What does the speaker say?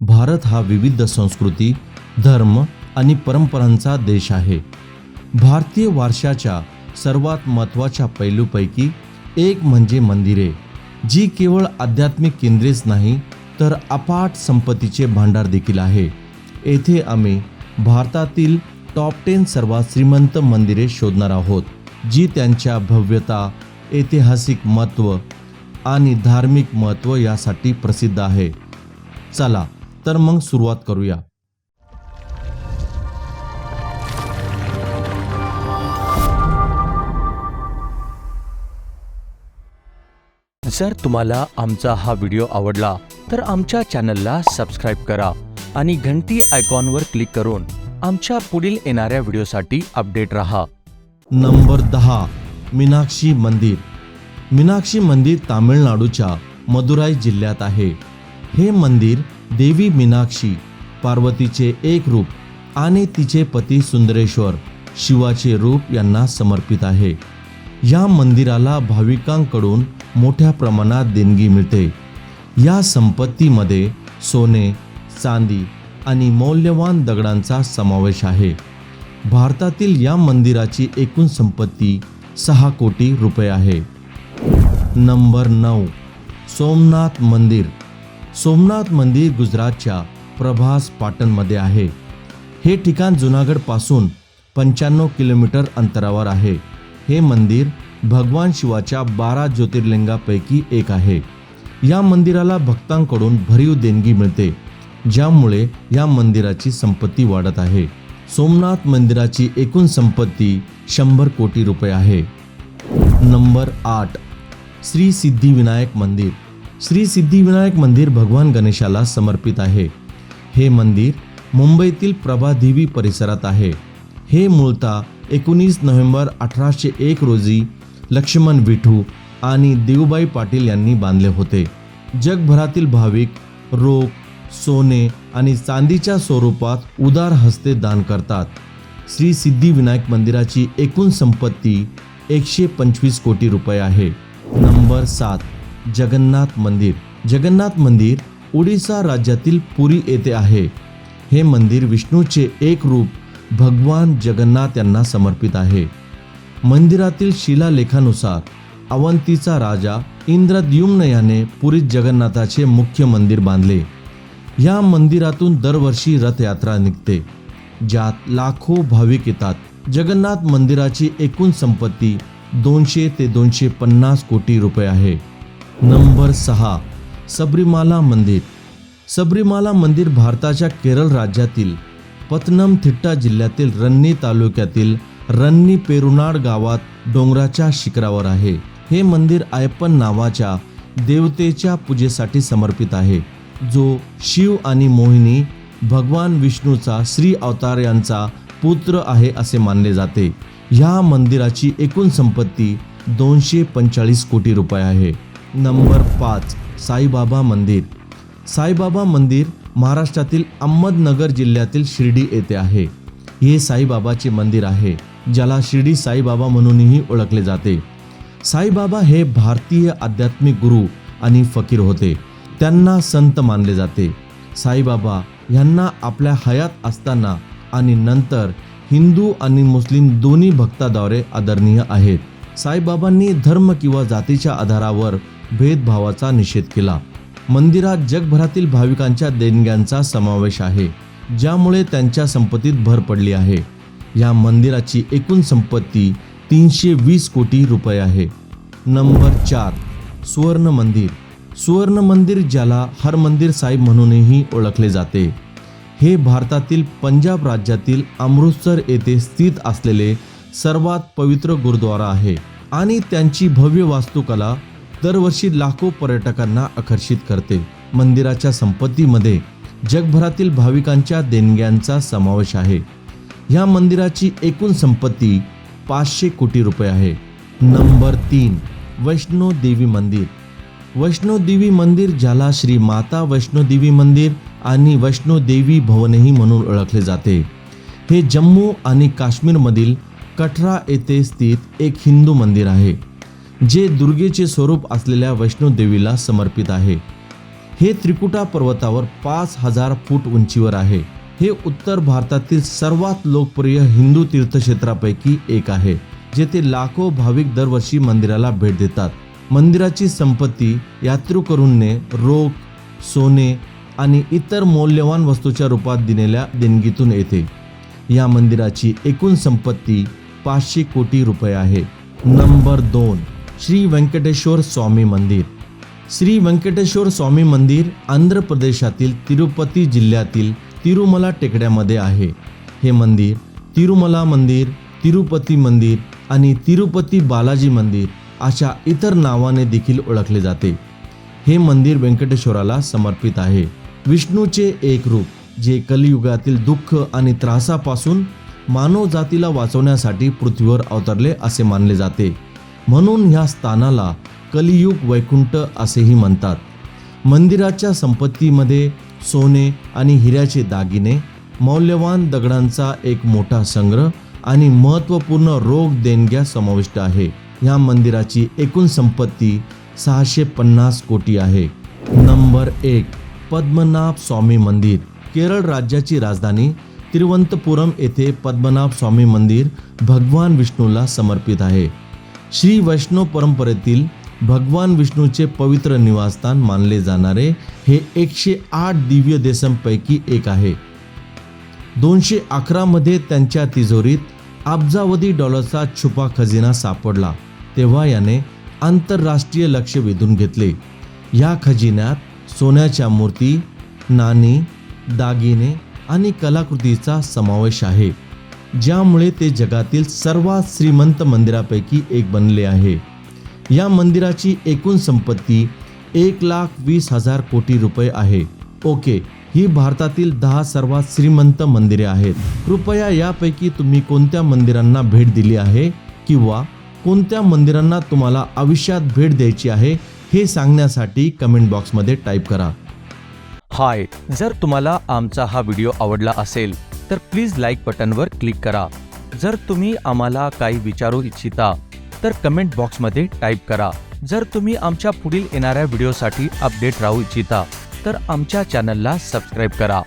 भारत हा विविध संस्कृती धर्म आणि परंपरांचा देश आहे. भारतीय वारशाच्या सर्वात महत्त्वाच्या पैलूपैकी एक म्हणजे मंदिरे जी केवळ आध्यात्मिक केंद्रेच नाही तर अपाट संपत्तीचे भांडार देखील आहे. येथे आम्ही भारतातील टॉप टेन सर्वात श्रीमंत मंदिरे शोधणार आहोत जी त्यांच्या भव्यता ऐतिहासिक महत्त्व आणि धार्मिक महत्त्व यासाठी प्रसिद्ध आहे. चला तर मग सुरुवात करूया. जर तुम्हाला आमचा हा व्हिडिओ आवडला तर आमच्या चॅनलला सबस्क्राईब करा आणि घंटी आयकॉनवर क्लिक करून आमच्या पुढील येणाऱ्या व्हिडिओसाठी अपडेट रहा. नंबर दहा मीनाक्षी मंदिर. मीनाक्षी मंदिर तामिळनाडूच्या मदुराई जिल्ह्यात आहे. हे मंदिर देवी मीनाक्षी पार्वतीचे एक रूप आणि तिचे पती सुंदरेश्वर शिवाचे रूप यांना समर्पित आहे. या मंदिराला भाविकांकडून मोठ्या प्रमाणात देणगी मिळते. या संपत्तीमध्ये सोने चांदी आणि मौल्यवान दगडांचा समावेश आहे. भारतातील या मंदिराची एकूण संपत्ती सहा कोटी रुपये आहे. नंबर नऊ सोमनाथ मंदिर. सोमनाथ मंदिर गुजरातच्या प्रभास पाटणमध्ये आहे. हे ठिकाण जुनागडपासून पंच्याण्णव किलोमीटर अंतरावर आहे. हे मंदिर भगवान शिवाच्या बारा ज्योतिर्लिंगापैकी एक आहे. या मंदिराला भक्तांकडून भरीव देणगी मिळते ज्यामुळे या मंदिराची संपत्ती वाढत आहे. सोमनाथ मंदिराची एकूण संपत्ती शंभर कोटी रुपये आहे. नंबर आठ श्री सिद्धिविनायक मंदिर. श्री सिद्धिविनायक मंदिर भगवान गणेशाला समर्पित आहे. हे मंदिर मुंबईतील प्रभादेवी परिसरात आहे. हे मूळतः एकोणीस नोव्हेंबर अठराशे एक रोजी लक्ष्मण विठू आणि देऊबाई पाटील यांनी बांधले होते. जगभरातील भाविक रोख सोने आणि चांदीच्या स्वरूपात उदार हस्ते दान करतात. श्री सिद्धिविनायक मंदिराची एकूण संपत्ती एकशे पंचवीस कोटी रुपये आहे. नंबर सात जगन्नाथ मंदिर. जगन्नाथ मंदिर ओडिसा राज्यातील पुरी येथे आहे. हे मंदिर विष्णूचे एक रूप भगवान जगन्नाथ यांना समर्पित आहे. मंदिरातील शिलालेखानुसार अवंतीचा राजा इंद्रद्युम्न याने पुरीत जगन्नाथाचे मुख्य मंदिर बांधले. या मंदिरातून दरवर्षी रथयात्रा निघते ज्यात लाखो भाविक येतात. जगन्नाथ मंदिराची एकूण संपत्ती दोनशे ते दोनशे पन्नास कोटी रुपये आहे. नंबर सहा सबरीमाला मंदिर. सबरीमाला मंदिर भारताच्या केरळ राज्यातील पतनमथिट्टा जिल्ह्यातील रन्नी तालुक्यातील रन्नी पेरुनाड गावात डोंगराच्या शिखरावर आहे. हे मंदिर आयप्पन नावाच्या देवतेच्या पूजेसाठी समर्पित आहे. जो शिव आणि मोहिनी भगवान विष्णूचा श्री अवतार यांचा पुत्र आहे असे मानले जाते. ह्या मंदिराची एकूण संपत्ती दोनशे पंचेचाळीस कोटी रुपये आहे. नंबर पाच साईबाबा मंदिर. साईबाबा मंदिर महाराष्ट्रातील अहमदनगर जिल्ह्यातील शिर्डी येथे आहे. हे साईबाबाचे मंदिर आहे ज्याला शिर्डी साईबाबा म्हणूनही ओळखले जाते. साईबाबा हे भारतीय आध्यात्मिक गुरु आणि फकीर होते. त्यांना संत मानले जाते. साईबाबा यांना आपल्या हयात असताना आणि नंतर हिंदू आणि मुस्लिम दोन्ही भक्ताद्वारे आदरणीय आहेत. साईबाबांनी धर्म किंवा जातीच्या आधारावर भेदभावाचा निषेध केला. मंदिरात जगभरातील भाविकांच्या देणग्यांचा समावेश आहे ज्यामुळे त्यांच्या संपत्तीत भर पडली आहे. या मंदिराची एकूण संपत्ती तीनशे वीस कोटी रुपये आहे. नंबर चार सुवर्ण मंदिर. सुवर्ण मंदिर ज्याला हर मंदिर साहिब म्हणूनही ओळखले जाते. हे भारतातील पंजाब राज्यातील अमृतसर येथे स्थित असलेले सर्वात पवित्र गुरुद्वारा आहे आणि त्यांची भव्य वास्तुकला दरवर्षी लाखो पर्यटकांना आकर्षित करते. मंदिराच्या संपत्तीमध्ये जगभरातील भाविकांच्या देणग्यांचा समावेश आहे. ह्या मंदिराची एकूण संपत्ती पाचशे कोटी रुपये आहे. नंबर तीन वैष्णो देवी मंदिर. वैष्णो देवी मंदिर ज्याला श्री माता वैष्णो देवी मंदिर आणि वैष्णो देवी भवनही म्हणून ओळखले जाते. हे जम्मू आणि काश्मीरमधील कटरा येथे स्थित एक हिंदू मंदिर आहे. जे दुर्गेचे स्वरूप असलेल्या वैष्णोदेवीला समर्पित आहे. हे त्रिकुटा पर्वतावर पाच हजार फूट उंचीवर आहे. हे उत्तर भारतातील सर्वात लोकप्रिय हिंदू तीर्थक्षेत्रापैकी एक आहे जेथे लाखो भाविक दरवर्षी मंदिराला भेट देतात. मंदिराची संपत्ती यात्रुकरूंने रोख सोने आणि इतर मौल्यवान वस्तूच्या रूपात दिलेल्या देणगीतून येते. या मंदिराची एकूण संपत्ती पाचशे कोटी रुपये आहे. नंबर दोन. श्री व्यंकटेश्वर स्वामी मंदिर. श्री व्यंकटेश्वर स्वामी मंदिर आंध्र प्रदेशातील तिरुपती जिल्ह्यातील तिरुमला टेकड्यामध्ये आहे. हे मंदिर तिरुमला मंदिर तिरुपती मंदिर आणि तिरुपती बालाजी मंदिर अशा इतर नावाने देखील ओळखले जाते. हे मंदिर व्यंकटेश्वराला समर्पित आहे. विष्णूचे एक रूप जे कलियुगातील दुःख आणि त्रासापासून मानव जातीला वाचवण्यासाठी पृथ्वीवर अवतरले असे मानले जाते. म्हणून ह्या स्थानाला कलियुग वैकुंठ असेही म्हणतात. मंदिराच्या संपत्तीमध्ये सोने आणि हिऱ्याचे दागिने मौल्यवान दगडांचा एक मोठा संग्रह आणि महत्त्वपूर्ण रोग देणग्या समाविष्ट आहे. ह्या मंदिराची एकूण संपत्ती सहाशे पन्नास कोटी आहे. नंबर एक पद्मनाभ स्वामी मंदिर केरळ राज्याची राजधानी तिरुवनंतपुरम येथे पद्मनाभ स्वामी मंदिर भगवान विष्णूला समर्पित आहे. श्री वैष्णव परंपरेतील भगवान विष्णूचे पवित्र निवासस्थान मानले जाणारे हे एकशे आठ दिव्य देशांपैकी एक आहे. दोनशे अकरामध्ये त्यांच्या तिजोरीत अब्जावधी डॉलरचा छुपा खजिना सापडला तेव्हा याने आंतरराष्ट्रीय लक्ष वेधून घेतले. या खजिन्यात सोन्याच्या मूर्ती नाणी दागिने आणि कलाकृतीचा समावेश आहे. ज्यामुळे ते जगातील सर्वात श्रीमंत मंदिरापैकी एक बनले आहे. या मंदिराची एकूण संपत्ती एक लाख वीस हजार कोटी रुपये आहे. ओके ही भारतातील दहा सर्वात श्रीमंत मंदिरे आहेत. कृपया यापैकी तुम्ही कोणत्या मंदिरांना भेट दिली आहे किंवा कोणत्या मंदिरांना तुम्हाला आयुष्यात भेट द्यायची आहे हे सांगण्यासाठी कमेंट बॉक्समध्ये टाईप करा. हाय जर तुम्हाला आमचा हा व्हिडिओ आवडला असेल तर प्लीज लाईक बटनवर क्लिक करा. जर तुम्ही आम्हाला काही विचारू इच्छिता तर कमेंट बॉक्समध्ये टाईप करा. जर तुम्ही आमच्या पुढील येणाऱ्या व्हिडिओसाठी अपडेट राहू इच्छिता तर आमच्या चॅनलला सबस्क्राईब करा.